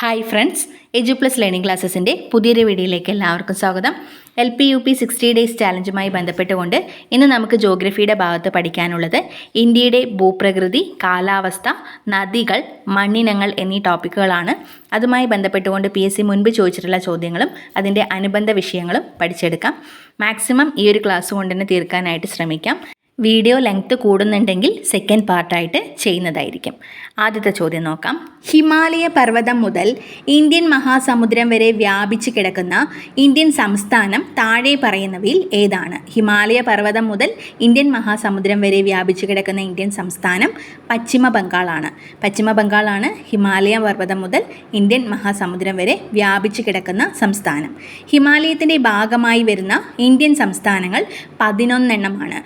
Hi friends edu plus learning ക്ലാസ്സസിന്റെ പുതിയൊരു വീഡിയോയിലേക്ക് എല്ലാവർക്കും സ്വാഗതം. L P U P sixty days ചാലഞ്ചുമായി ബന്ധപ്പെട്ടുകൊണ്ട് ഇന്ന് നമുക്ക് ജോഗ്രഫിയുടെ ഭാഗത്ത് പഠിക്കാനുള്ളത് ഇന്ത്യയുടെ ഭൂപ്രകൃതി കാലാവസ്ഥ നദികൾ മണ്ണിനങ്ങൾ എന്നീ ടോപ്പിക്കുകളാണ് അതുമായി ബന്ധപ്പെട്ടുകൊണ്ട് പി എസ് സി മുൻപ് ചോദിച്ചിട്ടുള്ള ചോദ്യങ്ങളും അതിന്റെ അനുബന്ധ വിഷയങ്ങളും പഠിച്ചെടുക്കാം. മാക്സിമം ഈ ഒരു ക്ലാസ് കൊണ്ട് തന്നെ തീർക്കാനായിട്ട് ശ്രമിക്കാം. വീഡിയോ ലെങ്ത് കൂടുന്നുണ്ടെങ്കിൽ സെക്കൻഡ് പാർട്ടായിട്ട് ചെയ്യുന്നതായിരിക്കും. ആദ്യത്തെ ചോദ്യം നോക്കാം. ഹിമാലയ പർവതം മുതൽ ഇന്ത്യൻ മഹാസമുദ്രം വരെ വ്യാപിച്ചു കിടക്കുന്ന ഇന്ത്യൻ സംസ്ഥാനം താഴെ പറയുന്നവയിൽ ഏതാണ്? ഹിമാലയ പർവതം മുതൽ ഇന്ത്യൻ മഹാസമുദ്രം വരെ വ്യാപിച്ചു കിടക്കുന്ന ഇന്ത്യൻ സംസ്ഥാനം പശ്ചിമ ബംഗാളാണ്. പശ്ചിമ ബംഗാളാണ് ഹിമാലയ പർവതം മുതൽ ഇന്ത്യൻ മഹാസമുദ്രം വരെ വ്യാപിച്ചു കിടക്കുന്ന സംസ്ഥാനം. ഹിമാലയത്തിന്റെ ഭാഗമായി വരുന്ന ഇന്ത്യൻ സംസ്ഥാനങ്ങൾ പതിനൊന്നെണ്ണമാണ്.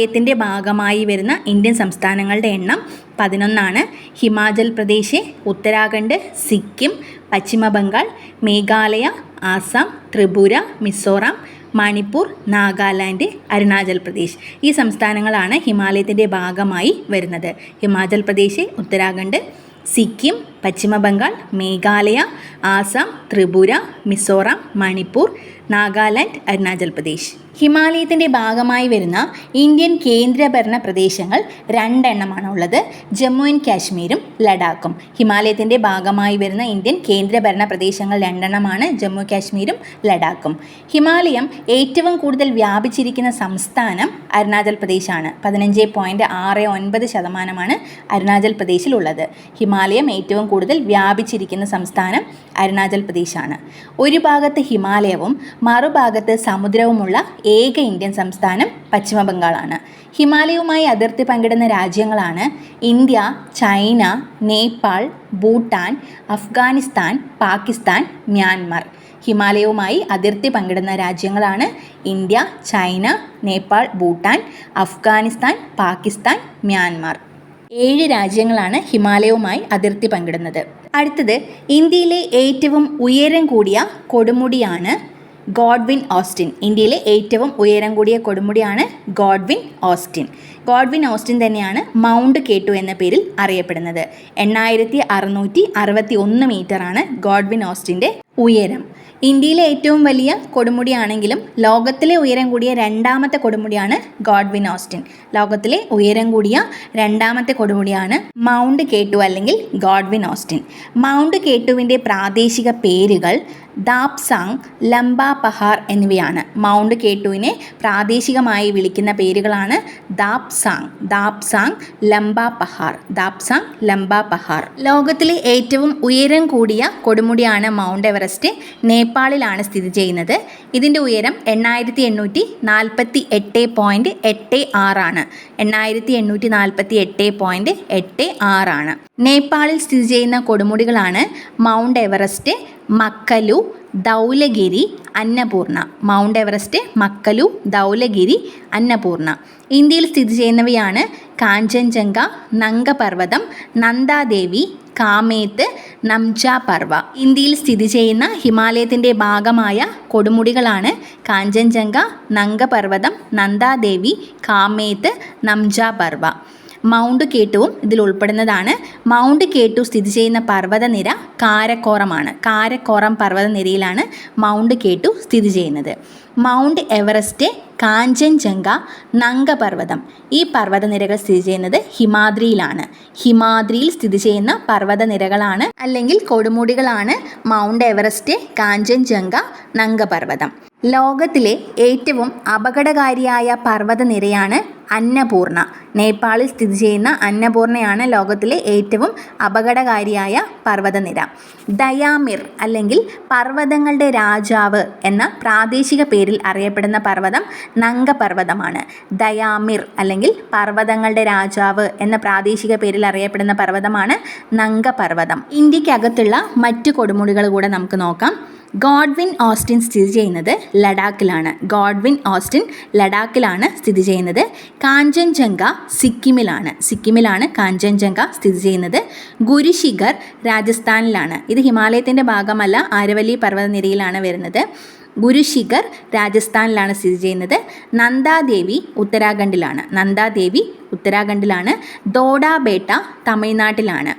ഹിമാലയത്തിന്റെ ഭാഗമായി വരുന്ന ഇന്ത്യൻ സംസ്ഥാനങ്ങളുടെ എണ്ണം പതിനൊന്നാണ്. ഹിമാചൽ പ്രദേശ് ഉത്തരാഖണ്ഡ് സിക്കിം പശ്ചിമ ബംഗാൾ മേഘാലയ ആസാം ത്രിപുര മിസോറാം മണിപ്പൂർ നാഗാലാൻഡ് അരുണാചൽ പ്രദേശ്. ഈ സംസ്ഥാനങ്ങളാണ് ഹിമാലയത്തിന്റെ ഭാഗമായി വരുന്നത്. ഹിമാചൽ പ്രദേശ് ഉത്തരാഖണ്ഡ് സിക്കിം പശ്ചിമ ബംഗാൾ മേഘാലയ ആസാം ത്രിപുര മിസോറാം മണിപ്പൂർ നാഗാലാൻഡ് അരുണാചൽ പ്രദേശ്. ഹിമാലയത്തിന്റെ ഭാഗമായി വരുന്ന ഇന്ത്യൻ കേന്ദ്രഭരണ പ്രദേശങ്ങൾ രണ്ടെണ്ണമാണ് ഉള്ളത് ജമ്മു ആൻഡ് കാശ്മീരും ലഡാക്കും. ഹിമാലയത്തിന്റെ ഭാഗമായി വരുന്ന ഇന്ത്യൻ കേന്ദ്രഭരണ പ്രദേശങ്ങൾ രണ്ടെണ്ണമാണ് ജമ്മു കാശ്മീരും ലഡാക്കും. ഹിമാലയം ഏറ്റവും കൂടുതൽ വ്യാപിച്ചിരിക്കുന്ന സംസ്ഥാനം അരുണാചൽ പ്രദേശാണ്. പതിനഞ്ച് പോയിന്റ് ആറ് ഒൻപത് ശതമാനമാണ് അരുണാചൽ പ്രദേശിലുള്ളത്. ഹിമാലയം ഏറ്റവും കൂടുതൽ വ്യാപിച്ചിരിക്കുന്ന സംസ്ഥാനം അരുണാചൽ പ്രദേശാണ്. ഒരു ഭാഗത്ത് ഹിമാലയവും മറുഭാഗത്ത് സമുദ്രവുമുള്ള ഏക ഇന്ത്യൻ സംസ്ഥാനം പശ്ചിമബംഗാളാണ്. ഹിമാലയവുമായി അതിർത്തി പങ്കിടുന്ന രാജ്യങ്ങളാണ് India China Nepal Bhutan Afghanistan Pakistan Myanmar. ഹിമാലയവുമായി അതിർത്തി പങ്കിടുന്ന രാജ്യങ്ങളാണ് India China Nepal Bhutan Afghanistan Pakistan Myanmar. ഏഴ് രാജ്യങ്ങളാണ് ഹിമാലയവുമായി അതിർത്തി പങ്കിടുന്നത്. അടുത്തത് ഇന്ത്യയിലെ ഏറ്റവും ഉയരം കൂടിയ കൊടുമുടിയാണ് ഗോഡ്വിൻ ഓസ്റ്റിൻ ഇന്ത്യയിലെ ഏറ്റവും ഉയരം കൂടിയ കൊടുമുടിയാണ് ഗോഡ്വിൻ ഓസ്റ്റിൻ. ഗോഡ്വിൻ ഓസ്റ്റിൻ തന്നെയാണ് മൗണ്ട് കേട്ടു എന്ന പേരിൽ അറിയപ്പെടുന്നത്. എണ്ണായിരത്തി അറുന്നൂറ്റി അറുപത്തി ഒന്ന് മീറ്ററാണ് ഗോഡ്വിൻ ഓസ്റ്റിന്റെ ഉയരം. ഇന്ത്യയിലെ ഏറ്റവും വലിയ കൊടുമുടിയാണെങ്കിലും ലോകത്തിലെ ഉയരം കൂടിയ രണ്ടാമത്തെ കൊടുമുടിയാണ് ഗോഡ്വിൻ ഓസ്റ്റിൻ. ലോകത്തിലെ ഉയരം കൂടിയ രണ്ടാമത്തെ കൊടുമുടിയാണ് മൗണ്ട് കേട്ടു അല്ലെങ്കിൽ ഗോഡ്വിൻ ഓസ്റ്റിൻ. മൗണ്ട് കേട്ടുവിന്റെ പ്രാദേശിക പേരുകൾ ദാപ്സാങ് ലംബ പഹാർ എന്നിവയാണ്. മൗണ്ട് കേട്ടുവിനെ പ്രാദേശികമായി വിളിക്കുന്ന പേരുകളാണ് ദാപ്സാങ്. ദാപ്സാങ് ലംബ പഹാർ. ദാപ്സാങ് ലംബ പഹാർ. ലോകത്തിലെ ഏറ്റവും ഉയരം കൂടിയ കൊടുമുടിയാണ് മൗണ്ട് എവറസ്റ്റ്. നേപ്പാളിലാണ് സ്ഥിതി ചെയ്യുന്നത്. ഇതിന്റെ ഉയരം എണ്ണായിരത്തി എണ്ണൂറ്റി നാൽപ്പത്തി എട്ട് പോയിന്റ് എട്ട് ആറാണ് എണ്ണായിരത്തി എണ്ണൂറ്റി നാൽപ്പത്തി എട്ട് പോയിന്റ് എട്ട് ആറാണ് നേപ്പാളിൽ സ്ഥിതി ചെയ്യുന്ന കൊടുമുടികളാണ് mount Everest Makalu Dhaulagiri Annapurna. Mount Everest Makalu Dhaulagiri Annapurna. ഇന്ത്യയിൽ സ്ഥിതി ചെയ്യുന്നവയാണ് കാഞ്ചൻജംഗ നങ്കപർവതം നന്ദാദേവി കാമേത്ത് നംജ പർവ ഇന്ത്യയിൽ സ്ഥിതി ചെയ്യുന്ന ഹിമാലയത്തിന്റെ ഭാഗമായ കൊടുമുടികളാണ് കാഞ്ചൻജംഗ നങ്കപർവതം നന്ദാദേവി കാമേത്ത് നംജ പർവ മൗണ്ട് കേട്ടുവും ഇതിൽ ഉൾപ്പെടുന്നതാണ്. മൗണ്ട് കേട്ടു സ്ഥിതി ചെയ്യുന്ന പർവതനിര കാരക്കോറമാണ്. കാരക്കോറം പർവതനിരയിലാണ് മൗണ്ട് കേട്ടു സ്ഥിതി ചെയ്യുന്നത്. മൗണ്ട് എവറസ്റ്റ് കാഞ്ചൻജംഗ നങ്കപർവതം ഈ പർവതനിരകൾ സ്ഥിതി ചെയ്യുന്നത് ഹിമാദ്രിയിലാണ്. ഹിമാദ്രിയിൽ സ്ഥിതി ചെയ്യുന്ന പർവതനിരകളാണ് അല്ലെങ്കിൽ കൊടുമുടികളാണ് മൗണ്ട് എവറസ്റ്റ് കാഞ്ചൻജംഗ നങ്കപർവതം ലോകത്തിലെ ഏറ്റവും അപകടകാരിയായ പർവതനിരയാണ് അന്നപൂർണ. നേപ്പാളിൽ സ്ഥിതി ചെയ്യുന്ന അന്നപൂർണയാണ് ലോകത്തിലെ ഏറ്റവും അപകടകാരിയായ പർവതനിര. ദയാമിർ അല്ലെങ്കിൽ പർവതങ്ങളുടെ രാജാവ് എന്ന പ്രാദേശിക പേരിൽ അറിയപ്പെടുന്ന പർവതം നങ്കപർവതമാണ് ദയാമിർ അല്ലെങ്കിൽ പർവതങ്ങളുടെ രാജാവ് എന്ന പ്രാദേശിക പേരിൽ അറിയപ്പെടുന്ന പർവതമാണ് നങ്കപർവതം ഇന്ത്യക്കകത്തുള്ള മറ്റു കൊടുമുടികൾ കൂടെ നമുക്ക് നോക്കാം. ഗോഡ്വിൻ ഓസ്റ്റിൻ സ്ഥിതി ചെയ്യുന്നത് ലഡാക്കിലാണ്. ഗോഡ്വിൻ ഓസ്റ്റിൻ ലഡാക്കിലാണ് സ്ഥിതി ചെയ്യുന്നത്. കാഞ്ചൻജംഗ സിക്കിമിലാണ്. സിക്കിമിലാണ് കാഞ്ചൻജംഗ സ്ഥിതി ചെയ്യുന്നത്. ഗുരുശിഖർ രാജസ്ഥാനിലാണ്. ഇത് ഹിമാലയത്തിന്റെ ഭാഗമല്ല ആരവല്ലി പർവതനിരയിലാണ് വരുന്നത്. ഗുരുശിഖർ രാജസ്ഥാനിലാണ് സ്ഥിതി ചെയ്യുന്നത്. നന്ദാദേവി ഉത്തരാഖണ്ഡിലാണ്. നന്ദാദേവി ഉത്തരാഖണ്ഡിലാണ്. ദോഡാബേട്ട തമിഴ്നാട്ടിലാണ്.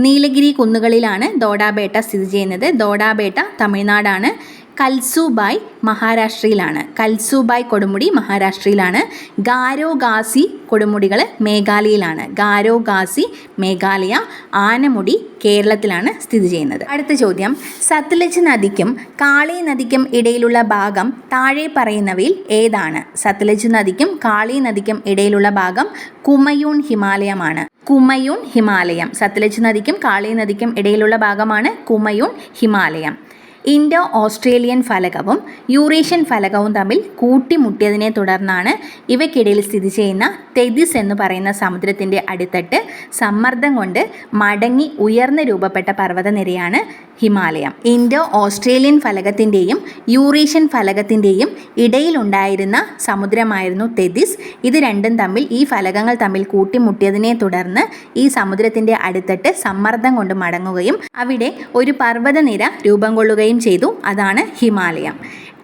നീലഗിരി കുന്നുകളിലാണ് ദോഡാബേട്ട സ്ഥിതി ചെയ്യുന്നത്. ദോഡാബേട്ട തമിഴ്നാടാണ്. കൽസുബായ് മഹാരാഷ്ട്രയിലാണ്. കൽസുബായ് കൊടുമുടി മഹാരാഷ്ട്രയിലാണ്. ഗാരോ ഗാസി കൊടുമുടികൾ മേഘാലയയിലാണ്. ഗാരോ ഗാസി മേഘാലയ ആനമുടി കേരളത്തിലാണ് സ്ഥിതി ചെയ്യുന്നത്. അടുത്ത ചോദ്യം. സത്ലജ് നദിക്കും കാളി നദിക്കും ഇടയിലുള്ള ഭാഗം താഴെ പറയുന്നവയിൽ ഏതാണ്? സത്ലജ് നദിക്കും കാളി നദിക്കും ഇടയിലുള്ള ഭാഗം കുമയൂൺ ഹിമാലയമാണ്. കുമയൂൺ ഹിമാലയം. സത്ലജ് നദിക്കും കാളി നദിക്കും ഇടയിലുള്ള ഭാഗമാണ് കുമയൂൺ ഹിമാലയം. ഇൻഡോ ഓസ്ട്രേലിയൻ ഫലകവും യൂറേഷ്യൻ ഫലകവും തമ്മിൽ കൂട്ടിമുട്ടിയതിനെ തുടർന്നാണ് ഇവയ്ക്കിടയിൽ സ്ഥിതി ചെയ്യുന്ന തെതിസ് എന്ന് പറയുന്ന സമുദ്രത്തിന്റെ അടിത്തട്ട് സമ്മർദ്ദം കൊണ്ട് മടങ്ങി ഉയർന്ന് രൂപപ്പെട്ട പർവതനിരയാണ് ഹിമാലയം. ഇൻഡോ ഓസ്ട്രേലിയൻ ഫലകത്തിന്റെയും യൂറേഷ്യൻ ഫലകത്തിന്റെയും ഇടയിലുണ്ടായിരുന്ന സമുദ്രമായിരുന്നു തെതിസ്. ഇത് രണ്ടും തമ്മിൽ ഈ ഫലകങ്ങൾ തമ്മിൽ കൂട്ടിമുട്ടിയതിനെ തുടർന്ന് ഈ സമുദ്രത്തിന്റെ അടിത്തട്ട് സമ്മർദ്ദം കൊണ്ട് മടങ്ങുകയും അവിടെ ഒരു പർവതനിര രൂപം കൊള്ളുകയും ചെയ്തു. അതാണ് ഹിമാലയം.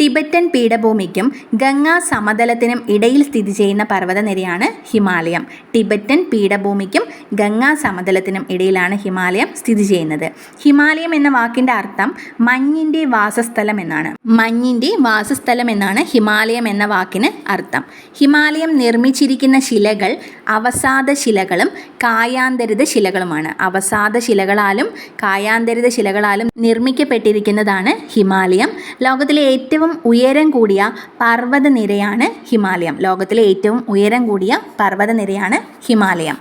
ടിബറ്റൻ പീഠഭൂമിക്കും ഗംഗാ സമതലത്തിനും ഇടയിൽ സ്ഥിതി ചെയ്യുന്ന പർവതനിരയാണ് ഹിമാലയം. ടിബറ്റൻ പീഠഭൂമിക്കും ഗംഗാ സമതലത്തിനും ഇടയിലാണ് ഹിമാലയം സ്ഥിതി ചെയ്യുന്നത്. ഹിമാലയം എന്ന വാക്കിന്റെ അർത്ഥം മഞ്ഞിന്റെ വാസസ്ഥലം എന്നാണ്. മഞ്ഞിന്റെ വാസസ്ഥലം എന്നാണ് ഹിമാലയം എന്ന വാക്കിന് അർത്ഥം. ഹിമാലയം നിർമ്മിച്ചിരിക്കുന്ന ശിലകൾ അവസാദ ശിലകളും കായാന്തരിത ശിലകളുമാണ്. അവസാദ ശിലകളാലും കായാന്തരിത ശിലകളാലും നിർമ്മിക്കപ്പെട്ടിരിക്കുന്നതാണ് ഹിമാലയം. ലോകത്തിലെ ഏറ്റവും ഉയരം കൂടിയ പർവതനിരയാണ് ഹിമാലയം. ലോകത്തിലെ ഏറ്റവും ഉയരം കൂടിയ പർവതനിരയാണ് ഹിമാലയം.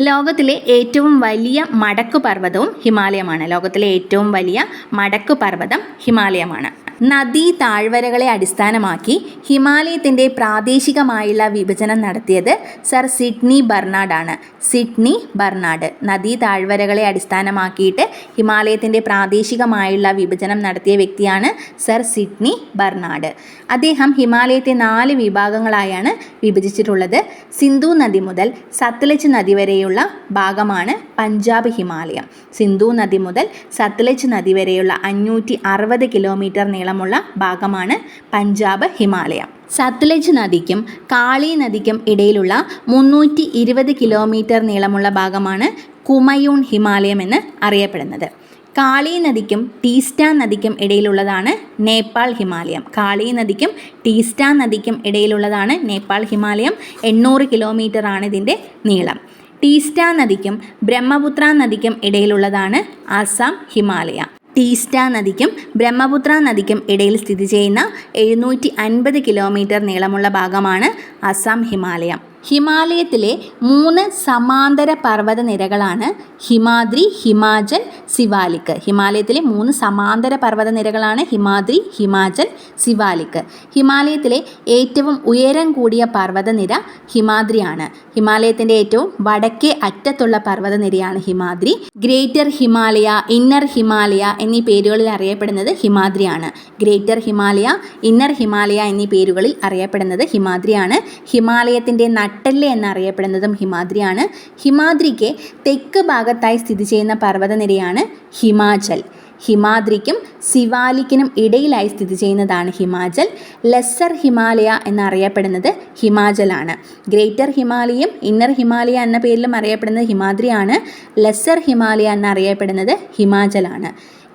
ലോകത്തിലെ ഏറ്റവും വലിയ മടക്കു പർവതവും ഹിമാലയമാണ്. ലോകത്തിലെ ഏറ്റവും വലിയ മടക്കു പർവതം ഹിമാലയമാണ്. നദീ താഴ്വരകളെ അടിസ്ഥാനമാക്കി ഹിമാലയത്തിന്റെ പ്രാദേശികമായുള്ള വിഭജനം നടത്തിയത് സർ സിഡ്നി ബർണാഡാണ്. സിഡ്നി ബർണാഡ് നദീ താഴ്വരകളെ അടിസ്ഥാനമാക്കിയിട്ട് ഹിമാലയത്തിന്റെ പ്രാദേശികമായുള്ള വിഭജനം നടത്തിയ വ്യക്തിയാണ് സർ സിഡ്നി ബർണാഡ്. അദ്ദേഹം ഹിമാലയത്തെ നാല് വിഭാഗങ്ങളായാണ് വിഭജിച്ചിട്ടുള്ളത്. സിന്ധു നദി മുതൽ സത്ലജ് നദി വരെയുള്ള ഭാഗമാണ് പഞ്ചാബ് ഹിമാലയം. സിന്ധു നദി മുതൽ സത്ലജ് നദി വരെയുള്ള അഞ്ഞൂറ്റി അറുപത് കിലോമീറ്റർ നീളമുള്ള ഭാഗമാണ് പഞ്ചാബ് ഹിമാലയം. സത്ലജ് നദിക്കും കാളി നദിക്കും ഇടയിലുള്ള മുന്നൂറ്റി ഇരുപത് കിലോമീറ്റർ നീളമുള്ള ഭാഗമാണ് കുമയൂൺ ഹിമാലയം എന്ന് അറിയപ്പെടുന്നത്. കാളി നദിക്കും ടീസ്റ്റാ നദിക്കും ഇടയിലുള്ളതാണ് നേപ്പാൾ ഹിമാലയം. കാളി നദിക്കും ടീസ്റ്റാ നദിക്കും ഇടയിലുള്ളതാണ് നേപ്പാൾ ഹിമാലയം. എണ്ണൂറ് കിലോമീറ്റർ ആണ് ഇതിന്റെ നീളം. ടീസ്റ്റ നദിക്കും ബ്രഹ്മപുത്ര നദിക്കും ഇടയിലുള്ളതാണ് ആസാം ഹിമാലയ. ടീസ്റ്റ നദിക്കും ബ്രഹ്മപുത്ര നദിക്കും ഇടയിൽ സ്ഥിതി ചെയ്യുന്ന എഴുന്നൂറ്റി അൻപത് കിലോമീറ്റർ നീളമുള്ള ഭാഗമാണ് അസം ഹിമാലയം. ഹിമാലയത്തിലെ മൂന്ന് സമാന്തര പർവത നിരകളാണ് ഹിമാദ്രി ഹിമാചൽ സിവാലിക്. ഹിമാലയത്തിലെ മൂന്ന് സമാന്തര പർവത നിരകളാണ് ഹിമാദ്രി ഹിമാചൽ സിവാലിക്. ഹിമാലയത്തിലെ ഏറ്റവും ഉയരം കൂടിയ പർവതനിര ഹിമാദ്രിയാണ്. ഹിമാലയത്തിന്റെ ഏറ്റവും വടക്കേ അറ്റത്തുള്ള പർവതനിരയാണ് ഹിമാദ്രി. ഗ്രേറ്റർ ഹിമാലയ ഇന്നർ ഹിമാലയ എന്നീ പേരുകളിൽ അറിയപ്പെടുന്നത് ഹിമാദ്രിയാണ്. ഗ്രേറ്റർ ഹിമാലയ ഇന്നർ ഹിമാലയ എന്നീ പേരുകളിൽ അറിയപ്പെടുന്നത് ഹിമാദ്രിയാണ്. ഹിമാലയത്തിന്റെ നട്ടെല്ല് എന്നറിയപ്പെടുന്നതും ഹിമാദ്രിയാണ്. ഹിമാദ്രിക്ക് തെക്ക് ഭാഗത്തായി സ്ഥിതി ചെയ്യുന്ന പർവതനിരയാണ് ഹിമാചൽ. ഹിമാദ്രിക്കും സിവാലിക്കിനും ഇടയിലായി സ്ഥിതി ചെയ്യുന്നതാണ് ഹിമാചൽ. ലെസ്സർ ഹിമാലയ എന്നറിയപ്പെടുന്നത് ഹിമാചലാണ്. ഗ്രേറ്റർ ഹിമാലയം ഇന്നർ ഹിമാലയ എന്ന പേരിലും അറിയപ്പെടുന്നത് ഹിമാദ്രിയാണ്. ലെസ്സർ ഹിമാലയ എന്നറിയപ്പെടുന്നത് ഹിമാചലാണ്.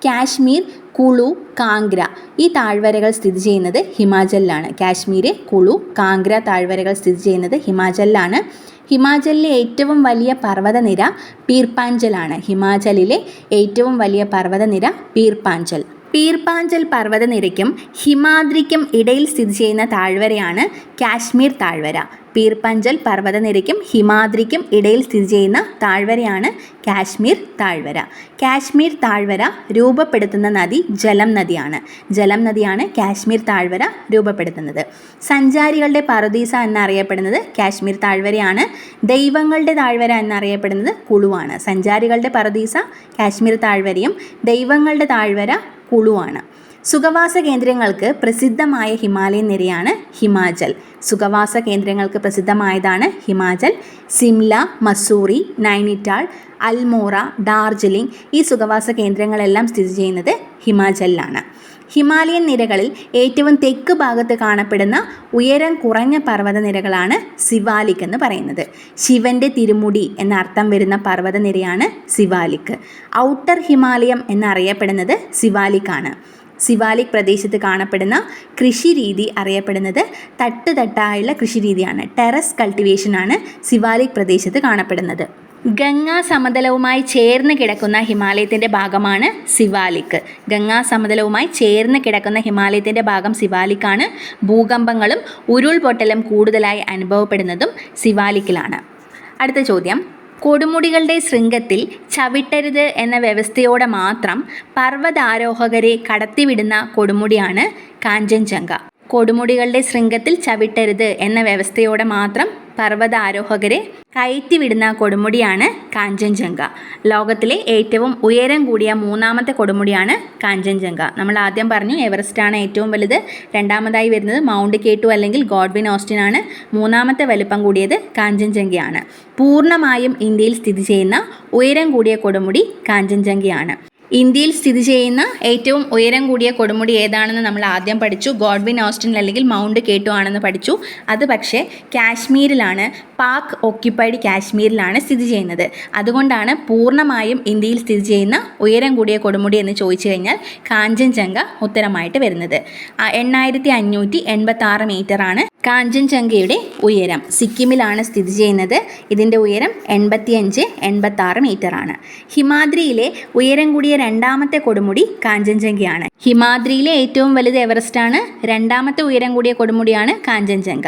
കാശ്മീർ കുളു കാംഗ്ര. ഈ താഴ്വരകൾ സ്ഥിതി ചെയ്യുന്നത് ഹിമാചലിലാണ്. കാശ്മീർ കുളു കാംഗ്ര താഴ്വരകൾ സ്ഥിതി ചെയ്യുന്നത് ഹിമാചലിലാണ്. ഹിമാചലിലെ ഏറ്റവും വലിയ പർവതനിര പീർപ്പാഞ്ചലാണ്. ഹിമാചലിലെ ഏറ്റവും വലിയ പർവതനിര പീർപ്പാഞ്ചൽ. പീർപ്പാഞ്ചൽ പർവതനിരയ്ക്കും ഹിമാദ്രിക്കും ഇടയിൽ സ്ഥിതി ചെയ്യുന്ന താഴ്വരയാണ് കാശ്മീർ താഴ്വര. പീർപ്പഞ്ചൽ പർവതനിരയ്ക്കും ഹിമാദ്രിക്കും ഇടയിൽ സ്ഥിതി ചെയ്യുന്ന താഴ്വരയാണ് കാശ്മീർ താഴ്വര. കാശ്മീർ താഴ്വര രൂപപ്പെടുത്തുന്ന നദി ജലം നദിയാണ്. ജലം നദിയാണ് കാശ്മീർ താഴ്വര രൂപപ്പെടുത്തുന്നത്. സഞ്ചാരികളുടെ പറുദീസ എന്നറിയപ്പെടുന്നത് കാശ്മീർ താഴ്വരയാണ്. ദൈവങ്ങളുടെ താഴ്വര എന്നറിയപ്പെടുന്നത് കുളുവാണ്. സഞ്ചാരികളുടെ പറുദീസ കാശ്മീർ താഴ്വരയും ദൈവങ്ങളുടെ താഴ്വര കുളുവാണ്. സുഖവാസ കേന്ദ്രങ്ങൾക്ക് പ്രസിദ്ധമായ ഹിമാലയൻ നിരയാണ് ഹിമാചൽ. സുഖവാസ കേന്ദ്രങ്ങൾക്ക് പ്രസിദ്ധമായതാണ് ഹിമാചൽ. സിംല മസൂറി നൈനിറ്റാൾ അൽമോറ ഡാർജിലിംഗ് ഈ സുഖവാസ കേന്ദ്രങ്ങളെല്ലാം സ്ഥിതി ചെയ്യുന്നത് ഹിമാചലിലാണ്. ഹിമാലയൻ നിരകളിൽ ഏറ്റവും തെക്ക് ഭാഗത്ത് കാണപ്പെടുന്ന ഉയരം കുറഞ്ഞ പർവത നിരകളാണ് സിവാലിക് എന്ന് പറയുന്നത്. ശിവന്റെ തിരുമുടി എന്ന അർത്ഥം വരുന്ന പർവത നിരയാണ് സിവാലിക്. ഔട്ടർ ഹിമാലയം എന്നറിയപ്പെടുന്നത് സിവാലിക്കാണ് സിവാലിക് പ്രദേശത്ത് കാണപ്പെടുന്ന കൃഷി രീതി അറിയപ്പെടുന്നത് തട്ട് തട്ടായുള്ള കൃഷി രീതിയാണ് ടെറസ് കൾട്ടിവേഷനാണ് സിവാലിക് പ്രദേശത്ത് കാണപ്പെടുന്നത്. ഗംഗാ സമതലവുമായി ചേർന്ന് കിടക്കുന്ന ഹിമാലയത്തിന്റെ ഭാഗമാണ് സിവാലിക്ക് ഗംഗാ സമതലവുമായി ചേർന്ന് കിടക്കുന്ന ഹിമാലയത്തിന്റെ ഭാഗം സിവാലിക്കാണ്. ഭൂകമ്പങ്ങളും ഉരുൾപൊട്ടലും കൂടുതലായി അനുഭവപ്പെടുന്നതും സിവാലിക്കിലാണ്. അടുത്ത ചോദ്യം. കൊടുമുടികളുടെ ശൃംഗത്തിൽ ചവിട്ടരുത് എന്ന വ്യവസ്ഥയോടെ മാത്രം പർവതാരോഹകരെ കടത്തിവിടുന്ന കൊടുമുടിയാണ് കാഞ്ചൻജംഗ. കൊടുമുടികളുടെ ശൃംഗത്തിൽ ചവിട്ടരുത് എന്ന വ്യവസ്ഥയോടെ മാത്രം പർവതാരോഹകരെ കയറ്റിവിടുന്ന കൊടുമുടിയാണ് കാഞ്ചൻജംഗ. ലോകത്തിലെ ഏറ്റവും ഉയരം കൂടിയ മൂന്നാമത്തെ കൊടുമുടിയാണ് കാഞ്ചൻജംഗ. നമ്മൾ ആദ്യം പറഞ്ഞു എവറസ്റ്റാണ് ഏറ്റവും വലുത്. രണ്ടാമതായി വരുന്നത് മൗണ്ട് കേട്ടു അല്ലെങ്കിൽ ഗോഡ്വിൻ ഓസ്റ്റിൻ ആണ് മൂന്നാമത്തെ വലുപ്പം കൂടിയത് കാഞ്ചൻജംഗയാണ്. പൂർണമായും ഇന്ത്യയിൽ സ്ഥിതി ചെയ്യുന്ന ഉയരം കൂടിയ കൊടുമുടി കാഞ്ചൻജംഗയാണ്. ഇന്ത്യയിൽ സ്ഥിതി ചെയ്യുന്ന ഏറ്റവും ഉയരം കൂടിയ കൊടുമുടി ഏതാണെന്ന് നമ്മൾ ആദ്യം പഠിച്ചു. ഗോഡ്വിൻ ഓസ്റ്റിൻ അല്ലെങ്കിൽ മൗണ്ട് കേട്ടു ആണെന്ന് പഠിച്ചു. അത് പക്ഷേ കാശ്മീരിലാണ് പാക് ഓക്യുപ്പൈഡ് കാശ്മീരിലാണ് സ്ഥിതി ചെയ്യുന്നത്. അതുകൊണ്ടാണ് പൂർണമായും ഇന്ത്യയിൽ സ്ഥിതി ചെയ്യുന്ന ഉയരം കൂടിയ കൊടുമുടി എന്ന് ചോദിച്ചു കഴിഞ്ഞാൽ കാഞ്ചൻജംഗ ഉത്തരമായിട്ട് വരുന്നത്. എണ്ണായിരത്തി അഞ്ഞൂറ്റി എൺപത്തി ആറ് മീറ്ററാണ് കാഞ്ചൻജംഗയുടെ ഉയരം. സിക്കിമിലാണ് സ്ഥിതി ചെയ്യുന്നത്. ഇതിന്റെ ഉയരം എൺപത്തിയഞ്ച് എൺപത്തി ആറ് മീറ്ററാണ് ഹിമാദ്രിയിലെ ഉയരം കൂടിയ രണ്ടാമത്തെ കൊടുമുടി കാഞ്ചൻജംഗയാണ്. ഹിമാദ്രിയിലെ ഏറ്റവും വലുത് എവറസ്റ്റാണ്. രണ്ടാമത്തെ ഉയരം കൂടിയ കൊടുമുടിയാണ് കാഞ്ചൻജംഗ.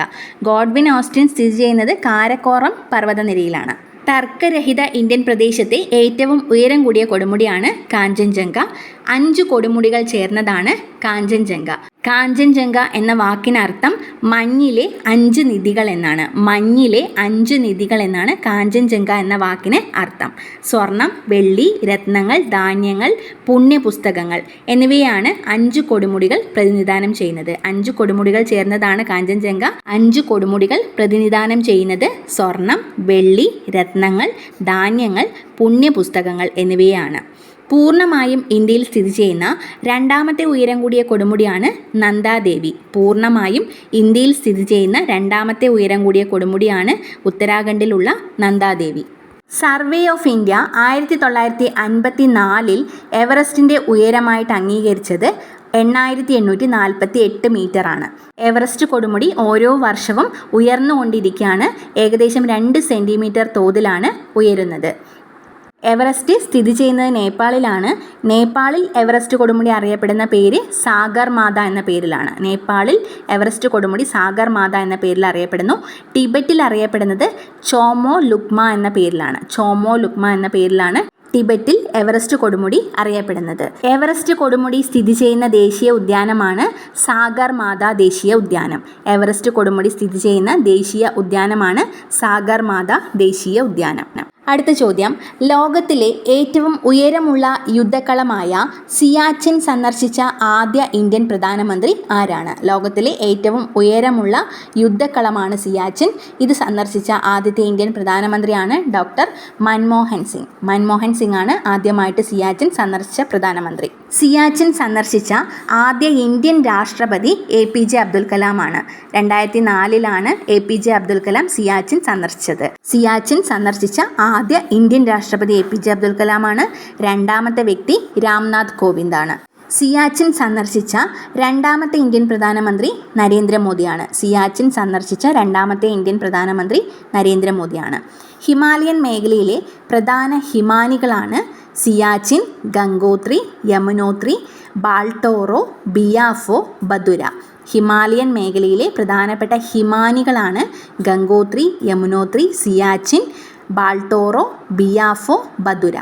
ഗോഡ്വിൻ ഓസ്റ്റിൻ സ്ഥിതി ചെയ്യുന്നത് കാരക്കോറം പർവതനിരയിലാണ്. തർക്കരഹിത ഇന്ത്യൻ പ്രദേശത്തെ ഏറ്റവും ഉയരം കൂടിയ കൊടുമുടിയാണ് കാഞ്ചൻജംഗ. അഞ്ച് കൊടുമുടികൾ ചേർന്നതാണ് കാഞ്ചൻജംഗ. കാഞ്ചൻജംഗ എന്ന വാക്കിനർത്ഥം മഞ്ഞിലെ അഞ്ച് നിധികൾ എന്നാണ്. മഞ്ഞിലെ അഞ്ച് നിധികൾ എന്നാണ് കാഞ്ചൻജംഗ എന്ന വാക്കിന് അർത്ഥം. സ്വർണം വെള്ളി രത്നങ്ങൾ ധാന്യങ്ങൾ പുണ്യപുസ്തകങ്ങൾ എന്നിവയാണ് അഞ്ച് കൊടുമുടികൾ പ്രതിനിധാനം ചെയ്യുന്നത്. അഞ്ച് കൊടുമുടികൾ ചേർന്നതാണ് കാഞ്ചൻജംഗ. അഞ്ച് കൊടുമുടികൾ പ്രതിനിധാനം ചെയ്യുന്നത് സ്വർണം വെള്ളി രത്നങ്ങൾ ധാന്യങ്ങൾ പുണ്യപുസ്തകങ്ങൾ എന്നിവയാണ്. പൂർണമായും ഇന്ത്യയിൽ സ്ഥിതി ചെയ്യുന്ന രണ്ടാമത്തെ ഉയരം കൂടിയ കൊടുമുടിയാണ് നന്ദാദേവി. പൂർണമായും ഇന്ത്യയിൽ സ്ഥിതി ചെയ്യുന്ന രണ്ടാമത്തെ ഉയരം കൂടിയ കൊടുമുടിയാണ് ഉത്തരാഖണ്ഡിലുള്ള നന്ദാദേവി. സർവേ ഓഫ് ഇന്ത്യ ആയിരത്തി തൊള്ളായിരത്തി അൻപത്തി നാലിൽ എവറസ്റ്റിന്റെ ഉയരമായിട്ട് അംഗീകരിച്ചത് എണ്ണായിരത്തി എണ്ണൂറ്റി നാൽപ്പത്തി എട്ട് മീറ്ററാണ് എവറസ്റ്റ് കൊടുമുടി ഓരോ വർഷവും ഉയർന്നുകൊണ്ടിരിക്കുകയാണ്. ഏകദേശം രണ്ട് സെന്റിമീറ്റർ തോതിലാണ് ഉയരുന്നത്. എവറസ്റ്റ് സ്ഥിതി ചെയ്യുന്നത് നേപ്പാളിലാണ്. നേപ്പാളിൽ എവറസ്റ്റ് കൊടുമുടി അറിയപ്പെടുന്ന പേര് സാഗർ മാത എന്ന പേരിലാണ്. നേപ്പാളിൽ എവറസ്റ്റ് കൊടുമുടി സാഗർ മാത എന്ന പേരിൽ അറിയപ്പെടുന്നു. ടിബറ്റിൽ അറിയപ്പെടുന്നത് ചോമോ ലുക്മ എന്ന പേരിലാണ്. ചോമോ ലുക്മ എന്ന പേരിലാണ് ടിബറ്റിൽ എവറസ്റ്റ് കൊടുമുടി അറിയപ്പെടുന്നത്. എവറസ്റ്റ് കൊടുമുടി സ്ഥിതി ചെയ്യുന്ന ദേശീയ ഉദ്യാനമാണ് സാഗർ മാത ദേശീയ ഉദ്യാനം. എവറസ്റ്റ് കൊടുമുടി സ്ഥിതി ചെയ്യുന്ന ദേശീയ ഉദ്യാനമാണ് സാഗർ മാത ദേശീയ ഉദ്യാനം. അടുത്ത ചോദ്യം. ലോകത്തിലെ ഏറ്റവും ഉയരമുള്ള യുദ്ധക്കളമായ സിയാച്ചിൻ സന്ദർശിച്ച ആദ്യ ഇന്ത്യൻ പ്രധാനമന്ത്രി ആരാണ്? ലോകത്തിലെ ഏറ്റവും ഉയരമുള്ള യുദ്ധക്കളമാണ് സിയാച്ചിൻ. ഇത് സന്ദർശിച്ച ആദ്യത്തെ ഇന്ത്യൻ പ്രധാനമന്ത്രിയാണ് ഡോക്ടർ മൻമോഹൻ സിംഗ്. മൻമോഹൻ സിംഗ് ആണ് ആദ്യമായിട്ട് സിയാച്ചിൻ സന്ദർശിച്ച പ്രധാനമന്ത്രി. സിയാച്ചിൻ സന്ദർശിച്ച ആദ്യ ഇന്ത്യൻ രാഷ്ട്രപതി എ പി ജെ അബ്ദുൽ കലാമാണ്. രണ്ടായിരത്തി നാലിലാണ് A P J Abdul Kalam Siachen സന്ദർശിച്ചത്. സിയാച്ചിൻ സന്ദർശിച്ച ആദ്യ ഇന്ത്യൻ രാഷ്ട്രപതി എ പി ജെ അബ്ദുൽ കലാമാണ്. രണ്ടാമത്തെ വ്യക്തി രാംനാഥ് കോവിന്ദാണ്. സിയാച്ചിൻ സന്ദർശിച്ച രണ്ടാമത്തെ ഇന്ത്യൻ പ്രധാനമന്ത്രി നരേന്ദ്രമോദിയാണ്. സിയാച്ചിൻ സന്ദർശിച്ച രണ്ടാമത്തെ ഇന്ത്യൻ പ്രധാനമന്ത്രി നരേന്ദ്രമോദിയാണ്. ഹിമാലയൻ മേഖലയിലെ പ്രധാന ഹിമാനികളാണ് സിയാച്ചിൻ ഗംഗോത്രി യമുനോത്രി ബാൾട്ടോറോ ബിയാഫോ ബദുര. ഹിമാലയൻ മേഖലയിലെ പ്രധാനപ്പെട്ട ഹിമാനികളാണ് ഗംഗോത്രി യമുനോത്രി സിയാച്ചിൻ ബാൾട്ടോറോ ബിയാഫോ ബദുര.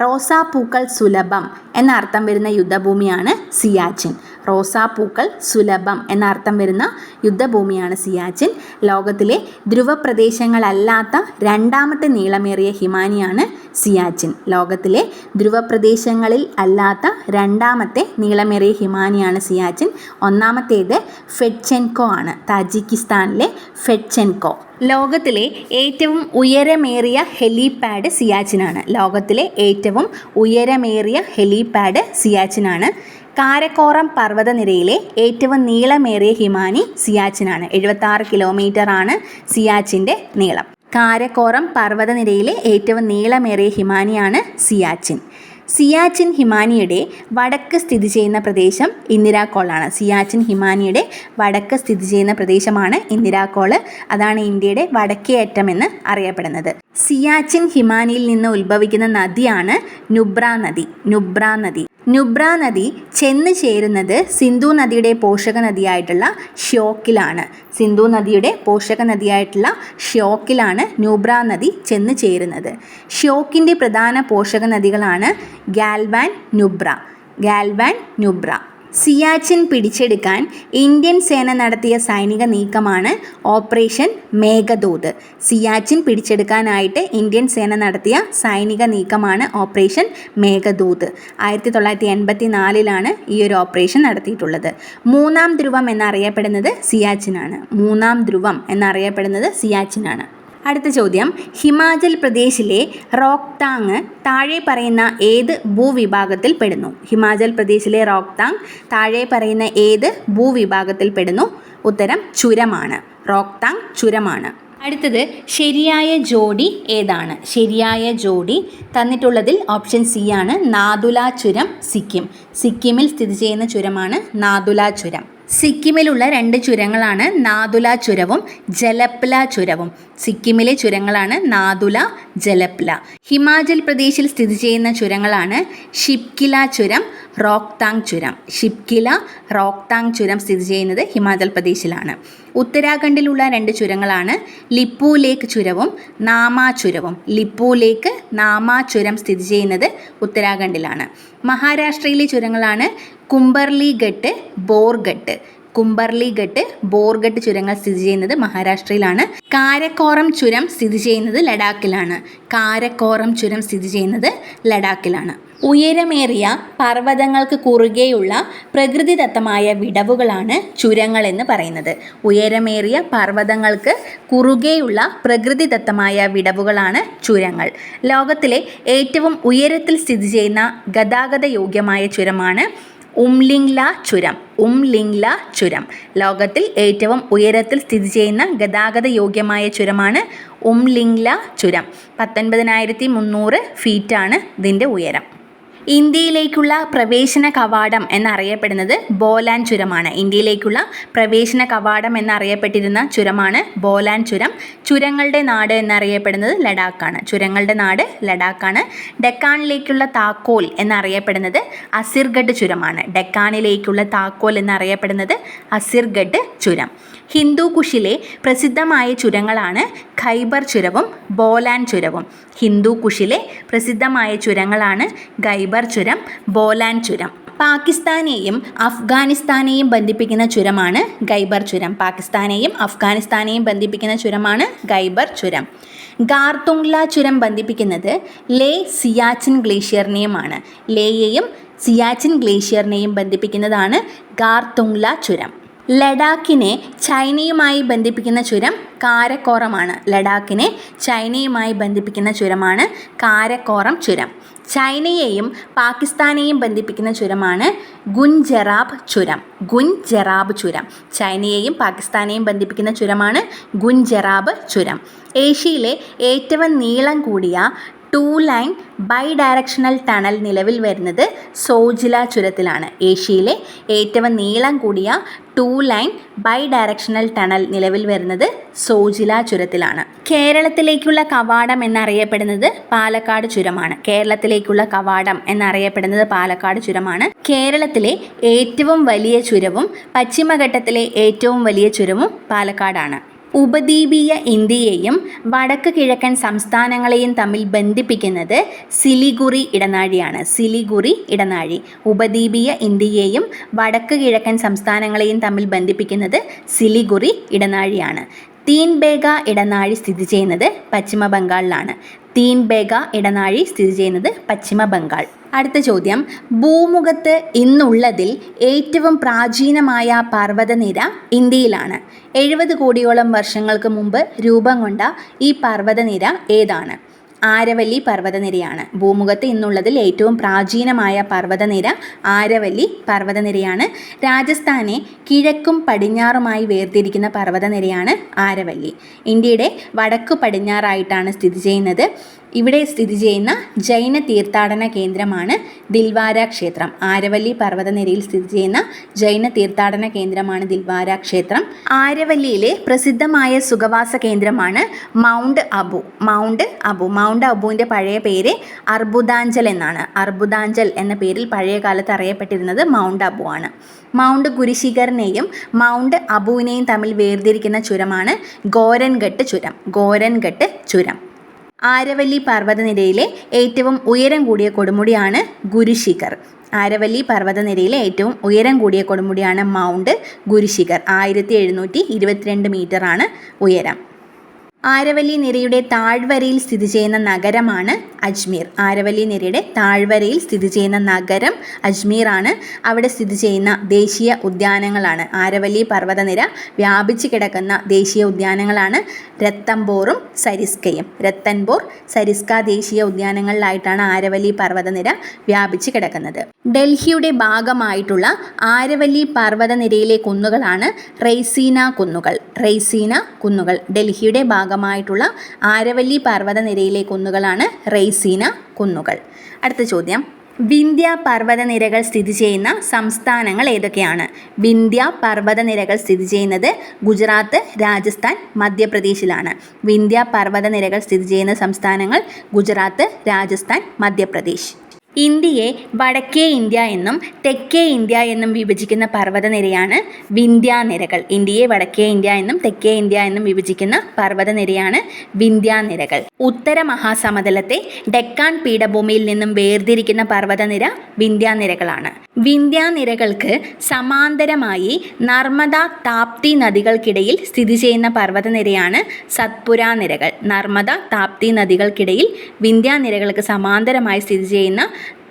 റോസാപ്പൂക്കൾ സുലഭം എന്ന അർത്ഥം വരുന്ന യുദ്ധഭൂമിയാണ് സിയാച്ചിൻ. റോസാപ്പൂക്കൾ സുലഭം എന്ന അർത്ഥം വരുന്ന യുദ്ധഭൂമിയാണ് സിയാച്ചിൻ. ലോകത്തിലെ ധ്രുവപ്രദേശങ്ങളല്ലാത്ത രണ്ടാമത്തെ നീളമേറിയ ഹിമാനിയാണ് സിയാച്ചിൻ. ലോകത്തിലെ ധ്രുവപ്രദേശങ്ങളിൽ അല്ലാത്ത രണ്ടാമത്തെ നീളമേറിയ ഹിമാനിയാണ് സിയാച്ചിൻ. ഒന്നാമത്തേത് ഫെഡ്ചെൻകോ ആണ് താജിക്കിസ്ഥാനിലെ ഫെഡ്ചെൻകോ. ലോകത്തിലെ ഏറ്റവും ഉയരമേറിയ ഹെലിപാഡ് സിയാച്ചിനാണ്. ലോകത്തിലെ ഏറ്റവും ഉയരമേറിയ ഹെലിപാഡ് സിയാച്ചിനാണ്. കാരക്കോറം പർവതനിരയിലെ ഏറ്റവും നീളമേറിയ ഹിമാനി സിയാച്ചിനാണ്. എഴുപത്താറ് കിലോമീറ്റർ ആണ് സിയാച്ചിന്റെ നീളം. കാരക്കോറം പർവതനിരയിലെ ഏറ്റവും നീളമേറിയ ഹിമാനിയാണ് സിയാച്ചിൻ. സിയാച്ചിൻ ഹിമാനിയുടെ വടക്ക് സ്ഥിതി ചെയ്യുന്ന പ്രദേശം ഇന്ദിരാക്കോളാണ് സിയാച്ചിൻ ഹിമാനിയുടെ വടക്ക് സ്ഥിതി ചെയ്യുന്ന പ്രദേശമാണ് ഇന്ദിരാക്കോൾ അതാണ് ഇന്ത്യയുടെ വടക്കേയറ്റം എന്ന് അറിയപ്പെടുന്നത്. സിയാച്ചിൻ ഹിമാനിയിൽ നിന്ന് ഉത്ഭവിക്കുന്ന നദിയാണ് നുബ്ര നദി. നുബ്ര നദി. നുബ്ര നദി ചെന്ന് ചേരുന്നത് സിന്ധു നദിയുടെ പോഷക നദിയായിട്ടുള്ള ഷ്യോക്കിലാണ്. സിന്ധു നദിയുടെ പോഷക നദിയായിട്ടുള്ള ഷ്യോക്കിലാണ് നുബ്ര നദി ചെന്ന് ചേരുന്നത്. ഷ്യോക്കിന്റെ പ്രധാന പോഷക നദികളാണ് ഗാൽവാൻ നുബ്ര. ഗാൽവാൻ നുബ്ര. സിയാച്ചിൻ പിടിച്ചെടുക്കാൻ ഇന്ത്യൻ സേന നടത്തിയ സൈനിക നീക്കമാണ് ഓപ്പറേഷൻ മേഘദൂത്. സിയാച്ചിൻ പിടിച്ചെടുക്കാനായിട്ട് ഇന്ത്യൻ സേന നടത്തിയ സൈനിക നീക്കമാണ് ഓപ്പറേഷൻ മേഘദൂത്. ആയിരത്തി തൊള്ളായിരത്തി എൺപത്തി നാലിലാണ് ഈ ഒരു ഓപ്പറേഷൻ നടത്തിയിട്ടുള്ളത്. മൂന്നാം ധ്രുവം എന്നറിയപ്പെടുന്നത് സിയാച്ചിനാണ്. മൂന്നാം ധ്രുവം എന്നറിയപ്പെടുന്നത് സിയാച്ചിനാണ്. അടുത്ത ചോദ്യം. ഹിമാചൽ പ്രദേശിലെ റോക്താങ് താഴെ പറയുന്ന ഏത് ഭൂവിഭാഗത്തിൽ പെടുന്നു? ഹിമാചൽ പ്രദേശിലെ റോക്താങ് താഴെ പറയുന്ന ഏത് ഭൂവിഭാഗത്തിൽ പെടുന്നു? ഉത്തരം ചുരമാണ്. റോക്താങ് ചുരമാണ്. അടുത്തത് ശരിയായ ജോഡി ഏതാണ്? ശരിയായ ജോഡി തന്നിട്ടുള്ളതിൽ ഓപ്ഷൻ സി ആണ് നാദുല ചുരം സിക്കിം. സിക്കിമിൽ സ്ഥിതി ചെയ്യുന്ന ചുരമാണ് നാദുല ചുരം. സിക്കിമിലുള്ള രണ്ട് ചുരങ്ങളാണ് നാദുല ചുരവും ജലപ്ല ചുരവും. സിക്കിമിലെ ചുരങ്ങളാണ് നാദുല ജലപ്ല. ഹിമാചൽ പ്രദേശിൽ സ്ഥിതി ചെയ്യുന്ന ചുരങ്ങളാണ് ഷിപ്കില ചുരം റോക്താങ് ചുരം. ഷിപ്കില റോക്താങ് ചുരം സ്ഥിതി ചെയ്യുന്നത് ഹിമാചൽ പ്രദേശിലാണ്. ഉത്തരാഖണ്ഡിലുള്ള രണ്ട് ചുരങ്ങളാണ് ലിപ്പു ലേക്ക് ചുരവും നാമാ ചുരവും. ലിപ്പു ലേക്ക് നാമാ ചുരം സ്ഥിതി ചെയ്യുന്നത് ഉത്തരാഖണ്ഡിലാണ്. മഹാരാഷ്ട്രയിലെ ചുരങ്ങളാണ് കുംബർലി ഘട്ട് ബോർഘട്ട്. കുംബർലി ഘട്ട് ബോർഘട്ട് ചുരങ്ങൾ സ്ഥിതി ചെയ്യുന്നത് മഹാരാഷ്ട്രയിലാണ്. കാരക്കോറം ചുരം സ്ഥിതി ചെയ്യുന്നത് ലഡാക്കിലാണ്. കാരക്കോറം ചുരം സ്ഥിതി ചെയ്യുന്നത് ലഡാക്കിലാണ്. ഉയരമേറിയ പർവതങ്ങൾക്ക് കുറുകെയുള്ള പ്രകൃതിദത്തമായ വിടവുകളാണ് ചുരങ്ങൾ എന്ന് പറയുന്നത്. ഉയരമേറിയ പർവതങ്ങൾക്ക് കുറുകെയുള്ള പ്രകൃതിദത്തമായ വിടവുകളാണ് ചുരങ്ങൾ. ലോകത്തിലെ ഏറ്റവും ഉയരത്തിൽ സ്ഥിതി ചെയ്യുന്ന ഗതാഗത യോഗ്യമായ ചുരമാണ് ഉംലിംഗ്ല ചുരം. ഉംലിംഗ്ല ചുരം. ലോകത്തിൽ ഏറ്റവും ഉയരത്തിൽ സ്ഥിതി ചെയ്യുന്ന ഗതാഗത യോഗ്യമായ ചുരമാണ് ഉംലിംഗ്ല ചുരം. പത്തൊൻപതിനായിരത്തി മുന്നൂറ് ഫീറ്റാണ് ഇതിന്റെ ഉയരം. ഇന്ത്യയിലേക്കുള്ള പ്രവേശന കവാടം എന്നറിയപ്പെടുന്നത് ബോലാൻ ചുരമാണ്. ഇന്ത്യയിലേക്കുള്ള പ്രവേശന കവാടം എന്നറിയപ്പെട്ടിരുന്ന ചുരമാണ് ബോലാൻ ചുരം. ചുരങ്ങളുടെ നാട് എന്നറിയപ്പെടുന്നത് ലഡാക്കാണ്. ചുരങ്ങളുടെ നാട് ലഡാക്കാണ്. ഡെക്കാണിലേക്കുള്ള താക്കോൽ എന്നറിയപ്പെടുന്നത് അസിർഗഡ് ചുരമാണ്. ഡെക്കാണിലേക്കുള്ള താക്കോൽ എന്നറിയപ്പെടുന്നത് അസിർഗഡ് ചുരം. ഹിന്ദു കുഷിലെ പ്രസിദ്ധമായ ചുരങ്ങളാണ് ഖൈബർ ചുരവും ബോലാൻ ചുരവും. ഹിന്ദു കുഷിലെ പ്രസിദ്ധമായ ചുരങ്ങളാണ് ഖൈബർ ചുരം ബോലാൻ ചുരം. പാകിസ്ഥാനെയും അഫ്ഗാനിസ്ഥാനെയും ബന്ധിപ്പിക്കുന്ന ചുരമാണ് ഖൈബർ ചുരം. പാകിസ്ഥാനെയും അഫ്ഗാനിസ്ഥാനെയും ബന്ധിപ്പിക്കുന്ന ചുരമാണ് ഖൈബർ ചുരം. ഗാർതുംഗ്ല ചുരം ബന്ധിപ്പിക്കുന്നത് ലേ സിയാച്ചിൻ ഗ്ലേഷ്യറിനെയുമാണ്. ലേയെയും സിയാച്ചിൻ ഗ്ലേഷ്യറിനെയും ബന്ധിപ്പിക്കുന്നതാണ് ഗാർതുംഗ്ല ചുരം. ലഡാക്കിനെ ചൈനയുമായി ബന്ധിപ്പിക്കുന്ന ചുരം കാരക്കോറമാണ്. ലഡാക്കിനെ ചൈനയുമായി ബന്ധിപ്പിക്കുന്ന ചുരമാണ് കാരക്കോറം ചുരം. ചൈനയെയും പാകിസ്ഥാനെയും ബന്ധിപ്പിക്കുന്ന ചുരമാണ് ഗുൻജറാബ് ചുരം. ഗുൻജറാബ് ചുരം. ചൈനയെയും പാകിസ്ഥാനെയും ബന്ധിപ്പിക്കുന്ന ചുരമാണ് ഗുൻജറാബ് ചുരം. ഏഷ്യയിലെ ഏറ്റവും നീളം കൂടിയ two lane bi directional tunnel നിലവിൽ വരുന്നത് സോജില ചുരത്തിലാണ്. ഏഷ്യയിലെ ഏറ്റവും നീളം കൂടിയ two lane bi directional tunnel നിലവിൽ വരുന്നത് സോജില ചുരത്തിലാണ്. കേരളത്തിലേക്കുള്ള കവാടം എന്നറിയപ്പെടുന്നത് പാലക്കാട് ചുരമാണ്. കേരളത്തിലേക്കുള്ള കവാടം എന്നറിയപ്പെടുന്നത് പാലക്കാട് ചുരമാണ്. കേരളത്തിലെ ഏറ്റവും വലിയ ചുരവും പശ്ചിമഘട്ടത്തിലെ ഏറ്റവും വലിയ ചുരവും പാലക്കാടാണ്. ഉപദ്വീപീയ ഇന്ത്യയെയും വടക്ക് കിഴക്കൻ സംസ്ഥാനങ്ങളെയും തമ്മിൽ ബന്ധിപ്പിക്കുന്നത് സിലിഗുറി ഇടനാഴിയാണ്. സിലിഗുറി ഇടനാഴി. ഉപദ്വീപീയ ഇന്ത്യയെയും വടക്ക് കിഴക്കൻ സംസ്ഥാനങ്ങളെയും തമ്മിൽ ബന്ധിപ്പിക്കുന്നത് സിലിഗുറി ഇടനാഴിയാണ്. തീൻബേഗ ഇടനാഴി സ്ഥിതി ചെയ്യുന്നത് പശ്ചിമ ബംഗാളിലാണ് തീൻബേഗ ഇടനാഴി സ്ഥിതി ചെയ്യുന്നത് പശ്ചിമ ബംഗാൾ അടുത്ത ചോദ്യം. ഭൂമുഖത്ത് ഇന്നുള്ളതിൽ ഏറ്റവും പ്രാചീനമായ പർവതനിര ഇന്ത്യയിലാണ്. എഴുപത് കോടിയോളം വർഷങ്ങൾക്ക് മുമ്പ് രൂപം കൊണ്ട ഈ പർവതനിര ഏതാണ്? ആരവല്ലി പർവതനിരയാണ്. ഭൂമുഖത്ത് ഇന്നുള്ളതിൽ ഏറ്റവും പ്രാചീനമായ പർവതനിര ആരവല്ലി പർവതനിരയാണ്. രാജസ്ഥാനെ കിഴക്കും പടിഞ്ഞാറുമായി വേർതിരിക്കുന്ന പർവതനിരയാണ് ആരവല്ലി. ഇന്ത്യയുടെ വടക്കു പടിഞ്ഞാറായിട്ടാണ് സ്ഥിതി ചെയ്യുന്നത്. ഇവിടെ സ്ഥിതി ചെയ്യുന്ന ജൈന തീർത്ഥാടന കേന്ദ്രമാണ് ദിൽവാര ക്ഷേത്രം. ആരവല്ലി പർവതനിരയിൽ സ്ഥിതി ചെയ്യുന്ന ജൈന തീർത്ഥാടന കേന്ദ്രമാണ് ദിൽവാര ക്ഷേത്രം. ആരവല്ലിയിലെ പ്രസിദ്ധമായ സുഖവാസ കേന്ദ്രമാണ് mount Abu. Mount Abu. Mount അബുവിന്റെ പഴയ പേര് അർബുദാഞ്ചൽ എന്നാണ്. അർബുദാഞ്ചൽ എന്ന പേരിൽ പഴയ കാലത്ത് അറിയപ്പെട്ടിരുന്നത് മൗണ്ട് അബു ആണ്. മൗണ്ട് ഗുരുശിഖറിനെയും മൗണ്ട് അബുവിനെയും തമ്മിൽ വേർതിരിക്കുന്ന ചുരമാണ് ഗോരൻഘട്ട് ചുരം. ഗോരൻഘട്ട് ചുരം. ആരവല്ലി പർവതനിരയിലെ ഏറ്റവും ഉയരം കൂടിയ കൊടുമുടിയാണ് ഗുരുശിഖർ. ആരവല്ലി പർവതനിരയിലെ ഏറ്റവും ഉയരം കൂടിയ കൊടുമുടിയാണ് മൗണ്ട് ഗുരുശിഖർ. ആയിരത്തി എഴുന്നൂറ്റി ഇരുപത്തിരണ്ട് മീറ്ററാണ് ഉയരം. ആരവല്ലി നിരയുടെ താഴ്വരയിൽ സ്ഥിതി ചെയ്യുന്ന നഗരമാണ് അജ്മീർ. ആരവല്ലി നിരയുടെ താഴ്വരയിൽ സ്ഥിതി ചെയ്യുന്ന നഗരം അജ്മീറാണ്. അവിടെ സ്ഥിതി ചെയ്യുന്ന ദേശീയ ഉദ്യാനങ്ങളാണ്. ആരവല്ലി പർവതനിര വ്യാപിച്ചു കിടക്കുന്ന ദേശീയ ഉദ്യാനങ്ങളാണ് രത്തംബോറും സരിസ്കയും. രത്തൻബോർ സരിസ്ക ദേശീയ ഉദ്യാനങ്ങളിലായിട്ടാണ് ആരവല്ലി പർവതനിര വ്യാപിച്ചു കിടക്കുന്നത്. ഡൽഹിയുടെ ഭാഗമായിട്ടുള്ള ആരവല്ലി പർവതനിരയിലെ കുന്നുകളാണ് റെയ്സീന കുന്നുകൾ. റെയ്സീന കുന്നുകൾ ഡൽഹിയുടെ ഭാഗമായിട്ടുള്ള ആരവല്ലി പർവതനിരയിലെ കുന്നുകളാണ് റെയ്സീന കുന്നുകൾ. അടുത്ത ചോദ്യം. വിന്ധ്യ പർവതനിരകൾ സ്ഥിതി ചെയ്യുന്ന സംസ്ഥാനങ്ങൾ ഏതൊക്കെയാണ്? വിന്ധ്യ പർവതനിരകൾ സ്ഥിതി ചെയ്യുന്നത് ഗുജറാത്ത് രാജസ്ഥാൻ മധ്യപ്രദേശിലാണ്. വിന്ധ്യ പർവതനിരകൾ സ്ഥിതി ചെയ്യുന്ന സംസ്ഥാനങ്ങൾ ഗുജറാത്ത് രാജസ്ഥാൻ മധ്യപ്രദേശ്. ഇന്ത്യയെ വടക്കേ ഇന്ത്യ എന്നും തെക്കേ ഇന്ത്യ എന്നും വിഭജിക്കുന്ന പർവതനിരയാണ് വിന്ധ്യാനിരകൾ. ഇന്ത്യയെ വടക്കേ ഇന്ത്യ എന്നും തെക്കേ ഇന്ത്യ എന്നും വിഭജിക്കുന്ന പർവതനിരയാണ് വിന്ധ്യാനിരകൾ. ഉത്തര മഹാസമതലത്തെ ഡെക്കാൻ പീഠഭൂമിയിൽ നിന്നും വേർതിരിക്കുന്ന പർവതനിര വിന്ധ്യാനിരകളാണ്. വിന്ധ്യാനിരകൾക്ക് സമാന്തരമായി നർമ്മദ താപ്തി നദികൾക്കിടയിൽ സ്ഥിതി ചെയ്യുന്ന പർവതനിരയാണ് സത്പുര നിരകൾ നർമ്മദ താപ്തി നദികൾക്കിടയിൽ വിന്ധ്യാനിരകൾക്ക് സമാന്തരമായി സ്ഥിതി ചെയ്യുന്ന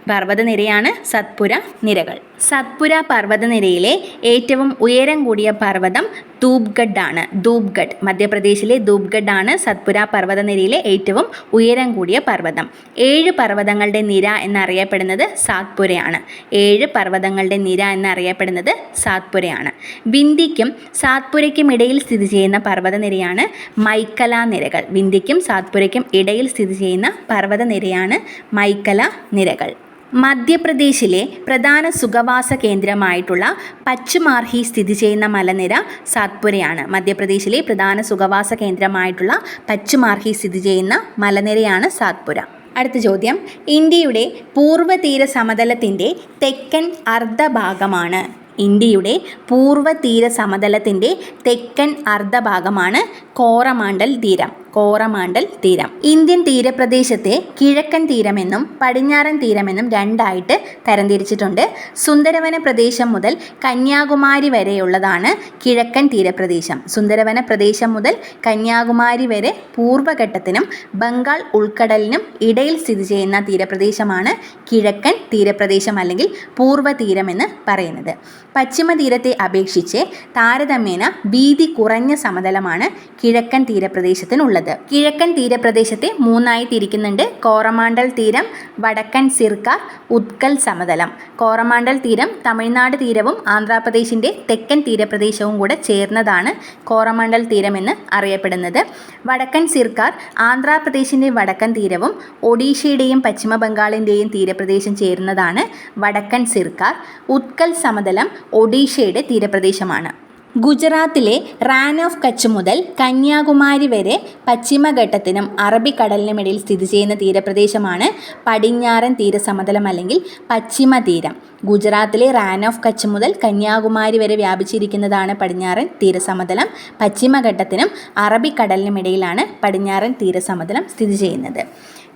പർവതനിരയാണ് സത്പുര നിരകൾ. സത്പുര പർവതനിരയിലെ ഏറ്റവും ഉയരം കൂടിയ പർവതം ധൂപ്ഗഡ് ആണ് ധൂപ്ഗഡ് മധ്യപ്രദേശിലെ ധൂപ്ഗഡ് ആണ് സത്പുര പർവതനിരയിലെ ഏറ്റവും ഉയരം കൂടിയ പർവതം. ഏഴ് പർവതങ്ങളുടെ നിര എന്നറിയപ്പെടുന്നത് സാത്പുരയാണ്. ഏഴ് പർവതങ്ങളുടെ നിര എന്നറിയപ്പെടുന്നത് സാത്പുരയാണ്. വിന്ധ്യയ്ക്കും സാത്പുരയ്ക്കും ഇടയിൽ സ്ഥിതി ചെയ്യുന്ന പർവതനിരയാണ് മൈക്കല നിരകൾ. വിന്ധ്യയ്ക്കും സാത്പുരയ്ക്കും ഇടയിൽ സ്ഥിതി ചെയ്യുന്ന പർവതനിരയാണ് മൈക്കല നിരകൾ. മധ്യപ്രദേശിലെ പ്രധാന സുഖവാസ കേന്ദ്രമായിട്ടുള്ള പച്ചുമാർഹി സ്ഥിതി ചെയ്യുന്ന മലനിര സാത്പുരയാണ്. മധ്യപ്രദേശിലെ പ്രധാന സുഖവാസ കേന്ദ്രമായിട്ടുള്ള പച്ചുമാർഹി സ്ഥിതി ചെയ്യുന്ന മലനിരയാണ് സാത്പുര. അടുത്ത ചോദ്യം. ഇന്ത്യയുടെ പൂർവതീര സമതലത്തിന്റെ തെക്കൻ അർദ്ധഭാഗമാണ്. ഇന്ത്യയുടെ പൂർവ തീര സമതലത്തിന്റെ തെക്കൻ അർദ്ധഭാഗമാണ് കോറമാണ്ടൽ തീരം. കോറമാണ്ടൽ തീരം. ഇന്ത്യൻ തീരപ്രദേശത്തെ കിഴക്കൻ തീരമെന്നും പടിഞ്ഞാറൻ തീരമെന്നും രണ്ടായിട്ട് തരംതിരിച്ചിട്ടുണ്ട്. സുന്ദരവന പ്രദേശം മുതൽ കന്യാകുമാരി വരെയുള്ളതാണ് കിഴക്കൻ തീരപ്രദേശം. സുന്ദരവന പ്രദേശം മുതൽ കന്യാകുമാരി വരെ പൂർവഘട്ടത്തിനും ബംഗാൾ ഉൾക്കടലിനും ഇടയിൽ സ്ഥിതി ചെയ്യുന്ന തീരപ്രദേശമാണ് കിഴക്കൻ തീരപ്രദേശം അല്ലെങ്കിൽ പൂർവ തീരമെന്ന് പറയുന്നത്. പശ്ചിമ തീരത്തെ അപേക്ഷിച്ച് താരതമ്യേന വീതി കുറഞ്ഞ സമതലമാണ് കിഴക്കൻ തീരപ്രദേശത്തിനുള്ളത്. കിഴക്കൻ തീരപ്രദേശത്തെ മൂന്നായി തിരിക്കുന്നുണ്ട് കോറമാണ്ടൽ തീരം വടക്കൻ സിർക്കാർ ഉത്കൽ സമതലം. കോറമാണ്ടൽ തീരം തമിഴ്നാട് തീരവും ആന്ധ്രാപ്രദേശിന്റെ തെക്കൻ തീരപ്രദേശവും കൂടെ ചേർന്നതാണ് കോറമാണ്ടൽ തീരമെന്ന് അറിയപ്പെടുന്നത്. വടക്കൻ സിർക്കാർ ആന്ധ്രാപ്രദേശിന്റെ വടക്കൻ തീരവും ഒഡീഷയുടെയും പശ്ചിമ ബംഗാളിന്റെയും തീരപ്രദേശം ചേരുന്നതാണ് വടക്കൻ സിർക്കാർ ഉത്കൽ സമതലം ഒഡീഷയുടെ തീരപ്രദേശമാണ്. ഗുജറാത്തിലെ റാൻ ഓഫ് കച്ച് മുതൽ കന്യാകുമാരി വരെ പശ്ചിമഘട്ടത്തിനും അറബിക്കടലിനുമിടയിൽ സ്ഥിതി ചെയ്യുന്ന തീരപ്രദേശമാണ് പടിഞ്ഞാറൻ തീരസമതലം അല്ലെങ്കിൽ പശ്ചിമ തീരം. ഗുജറാത്തിലെ റാൻ ഓഫ് കച്ച് മുതൽ കന്യാകുമാരി വരെ വ്യാപിച്ചിരിക്കുന്നതാണ് പടിഞ്ഞാറൻ തീരസമതലം. പശ്ചിമഘട്ടത്തിനും അറബിക്കടലിനുമിടയിലാണ് പടിഞ്ഞാറൻ തീരസമതലം സ്ഥിതി ചെയ്യുന്നത്.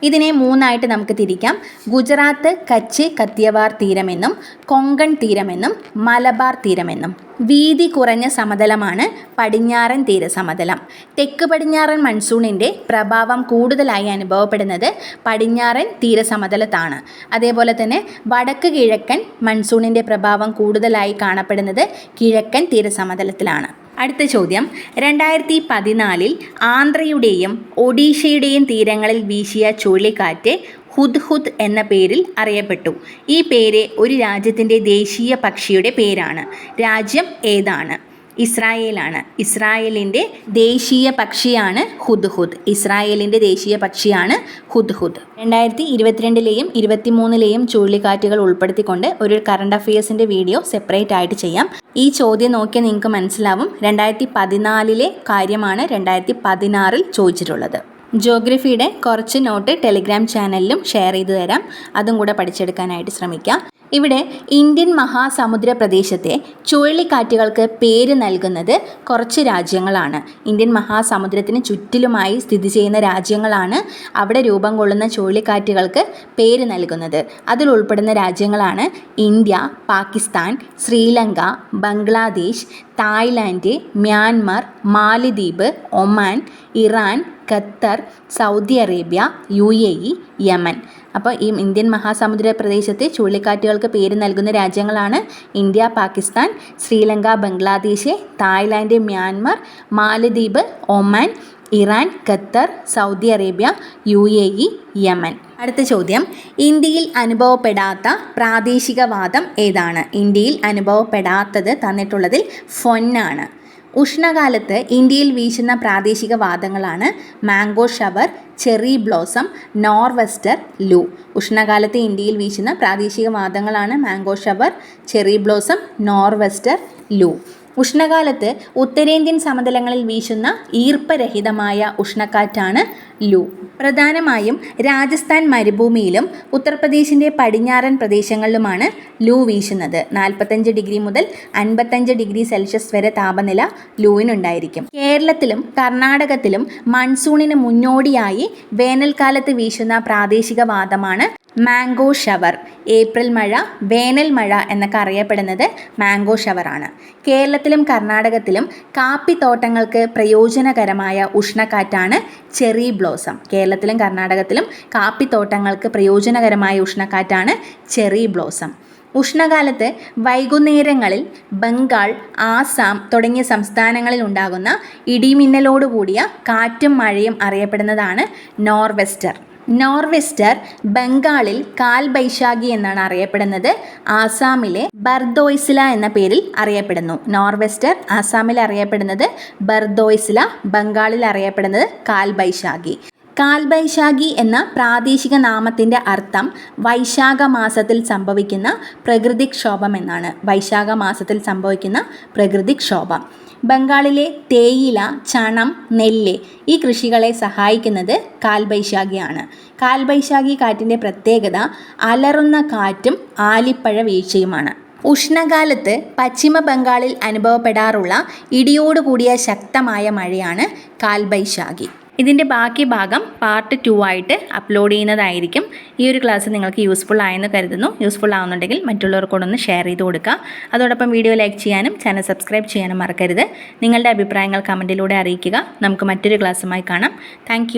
ഇതിനെ മൂന്നായിട്ട് നമുക്ക് തിരിക്കാം. ഗുജറാത്ത് കച്ച് കത്തിയവാർ തീരമെന്നും കൊങ്കൺ തീരമെന്നും മലബാർ തീരമെന്നും. വീതി കുറഞ്ഞ സമതലമാണ് പടിഞ്ഞാറൻ തീരസമതലം. തെക്ക് പടിഞ്ഞാറൻ മൺസൂണിന്റെ പ്രഭാവം കൂടുതലായി അനുഭവപ്പെടുന്നത് പടിഞ്ഞാറൻ തീരസമതലത്താണ്. അതേപോലെ തന്നെ വടക്ക് കിഴക്കൻ മൺസൂണിന്റെ പ്രഭാവം കൂടുതലായി കാണപ്പെടുന്നത് കിഴക്കൻ തീരസമതലത്തിലാണ്. അടുത്ത ചോദ്യം. രണ്ടായിരത്തി പതിനാലിൽ ആന്ധ്രയുടെയും ഒഡീഷയുടെയും തീരങ്ങളിൽ വീശിയ ചുഴലിക്കാറ്റ് ഹുദ്ഹുദ് എന്ന പേരിൽ അറിയപ്പെട്ടു. ഈ പേര് ഒരു രാജ്യത്തിന്റെ ദേശീയ പക്ഷിയുടെ പേരാണ്. രാജ്യം ഏതാണ്? ഇസ്രായേലാണ്. ഇസ്രായേലിന്റെ ദേശീയ പക്ഷിയാണ് ഹുദ്ഹുദ്. ഇസ്രായേലിന്റെ ദേശീയ പക്ഷിയാണ് ഹുദ്ഹുദ്. രണ്ടായിരത്തി ഇരുപത്തിരണ്ടിലെയും ഇരുപത്തിമൂന്നിലെയും ചുഴലിക്കാറ്റുകൾ ഉൾപ്പെടുത്തിക്കൊണ്ട് ഒരു കറണ്ട് അഫയേഴ്സിന്റെ വീഡിയോ സെപ്പറേറ്റ് ആയിട്ട് ചെയ്യാം. ഈ ചോദ്യം നോക്കിയാൽ നിങ്ങൾക്ക് മനസ്സിലാവും. രണ്ടായിരത്തി പതിനാലിലെ കാര്യമാണ് രണ്ടായിരത്തി പതിനാറിൽ ചോദിച്ചിട്ടുള്ളത്. ജോഗ്രഫിയുടെ കുറച്ച് നോട്ട് ടെലിഗ്രാം ചാനലിലും ഷെയർ ചെയ്തു തരാം. അതും കൂടെ പഠിച്ചെടുക്കാനായിട്ട് ശ്രമിക്കാം. ഇവിടെ ഇന്ത്യൻ മഹാസമുദ്ര പ്രദേശത്തെ ചുഴലിക്കാറ്റുകൾക്ക് പേര് നൽകുന്നത് കുറച്ച് രാജ്യങ്ങളാണ്. ഇന്ത്യൻ മഹാസമുദ്രത്തിന് ചുറ്റിലുമായി സ്ഥിതി ചെയ്യുന്ന രാജ്യങ്ങളാണ് അവിടെ രൂപം കൊള്ളുന്ന ചുഴലിക്കാറ്റുകൾക്ക് പേര് നൽകുന്നത്. അതിൽ ഉൾപ്പെടുന്ന രാജ്യങ്ങളാണ് India Pakistan Sri Lanka Bangladesh Thailand Myanmar മാലിദ്വീപ് Oman Iran Qatar Saudi Arabia U A E Yemen. അപ്പോൾ ഈ ഇന്ത്യൻ മഹാസമുദ്ര പ്രദേശത്തെ ചുഴലിക്കാറ്റുകൾക്ക് പേര് നൽകുന്ന രാജ്യങ്ങളാണ് India Pakistan Sri Lanka Bangladesh Thailand Myanmar Maldives Oman Iran Qatar Saudi Arabia U A E Yemen. അടുത്ത ചോദ്യം. ഇന്ത്യയിൽ അനുഭവപ്പെടാത്ത പ്രാദേശികവാദം ഏതാണ്? ഇന്ത്യയിൽ അനുഭവപ്പെടാത്തത് തന്നിട്ടുള്ളതിൽ ഫൊന്നാണ്. ഉഷ്ണകാലത്ത് ഇന്ത്യയിൽ വീശുന്ന പ്രാദേശിക വാദങ്ങളാണ് mango shower cherry blossom nor'wester loo. ഉഷ്ണകാലത്ത് ഇന്ത്യയിൽ വീശുന്ന പ്രാദേശിക വാദങ്ങളാണ് mango shower cherry blossom nor'wester loo. ഉഷ്ണകാലത്ത് ഉത്തരേന്ത്യൻ സമതലങ്ങളിൽ വീശുന്ന ഈർപ്പരഹിതമായ ഉഷ്ണക്കാറ്റാണ് ലൂ. പ്രധാനമായും രാജസ്ഥാൻ മരുഭൂമിയിലും ഉത്തർപ്രദേശിന്റെ പടിഞ്ഞാറൻ പ്രദേശങ്ങളിലുമാണ് ലൂ വീശുന്നത്. നാൽപ്പത്തഞ്ച് ഡിഗ്രി മുതൽ അൻപത്തഞ്ച് ഡിഗ്രി സെൽഷ്യസ് വരെ താപനില ലൂവിനുണ്ടായിരിക്കും. കേരളത്തിലും കർണാടകത്തിലും മൺസൂണിന് മുന്നോടിയായി വേനൽക്കാലത്ത് വീശുന്ന പ്രാദേശിക വാദമാണ് മാംഗോ ഷവർ. ഏപ്രിൽ മഴ വേനൽ മഴ എന്നൊക്കെ അറിയപ്പെടുന്നത് മാംഗോ ഷവറാണ്. കേരളത്തിലും കർണാടകത്തിലും കാപ്പിത്തോട്ടങ്ങൾക്ക് പ്രയോജനകരമായ ഉഷ്ണക്കാറ്റാണ് ചെറി ബ്ലോസം. കേരളത്തിലും കർണാടകത്തിലും കാപ്പിത്തോട്ടങ്ങൾക്ക് പ്രയോജനകരമായ ഉഷ്ണക്കാറ്റാണ് ചെറി ബ്ലോസം. ഉഷ്ണകാലത്ത് വൈകുന്നേരങ്ങളിൽ ബംഗാൾ ആസാം തുടങ്ങിയ സംസ്ഥാനങ്ങളിൽ ഉണ്ടാകുന്ന ഇടിമിന്നലോടുകൂടിയ കാറ്റും മഴയും അറിയപ്പെടുന്നതാണ് നോർവെസ്റ്റർ. നോർവെസ്റ്റർ ബംഗാളിൽ കാൽ ബൈശാഖി എന്നാണ് അറിയപ്പെടുന്നത്. ആസാമിലെ ബർദോയ്സില എന്ന പേരിൽ അറിയപ്പെടുന്നു. നോർവെസ്റ്റർ ആസാമിൽ അറിയപ്പെടുന്നത് ബർദോയ്സില ബംഗാളിൽ അറിയപ്പെടുന്നത് കാൽ ബൈശാഖി. കാൽബൈശാഖി എന്ന പ്രാദേശിക നാമത്തിന്റെ അർത്ഥം വൈശാഖ മാസത്തിൽ സംഭവിക്കുന്ന പ്രകൃതിക്ഷോഭം എന്നാണ്. വൈശാഖ മാസത്തിൽ സംഭവിക്കുന്ന പ്രകൃതിക്ഷോഭം. ബംഗാളിലെ തേയില ചണം നെല്ല് ഈ കൃഷികളെ സഹായിക്കുന്നത് കാൽബൈശാഖിയാണ്. കാൽബൈശാഖി കാറ്റിന്റെ പ്രത്യേകത അലറുന്ന കാറ്റും ആലിപ്പഴ വീഴ്ചയുമാണ്. ഉഷ്ണകാലത്ത് പശ്ചിമ ബംഗാളിൽ അനുഭവപ്പെടാറുള്ള ഇടിയോടുകൂടിയ ശക്തമായ മഴയാണ് കാൽബൈശാഖി. ഇതിന്റെ ബാക്കി ഭാഗം പാർട്ട് ടു ആയിട്ട് അപ്ലോഡ് ചെയ്യുന്നതായിരിക്കും. ഈ ഒരു ക്ലാസ് നിങ്ങൾക്ക് യൂസ്ഫുൾ ആയെന്ന് കരുതുന്നു. യൂസ്ഫുൾ ആവുന്നുണ്ടെങ്കിൽ മറ്റുള്ളവർക്കോടൊന്ന് ഷെയർ ചെയ്ത് കൊടുക്കുക. അതോടൊപ്പം വീഡിയോ ലൈക്ക് ചെയ്യാനും ചാനൽ സബ്സ്ക്രൈബ് ചെയ്യാനും മറക്കരുത്. നിങ്ങളുടെ അഭിപ്രായങ്ങൾ കമന്റിലൂടെ അറിയിക്കുക. നമുക്ക് മറ്റൊരു ക്ലാസ്സുമായി കാണാം. താങ്ക്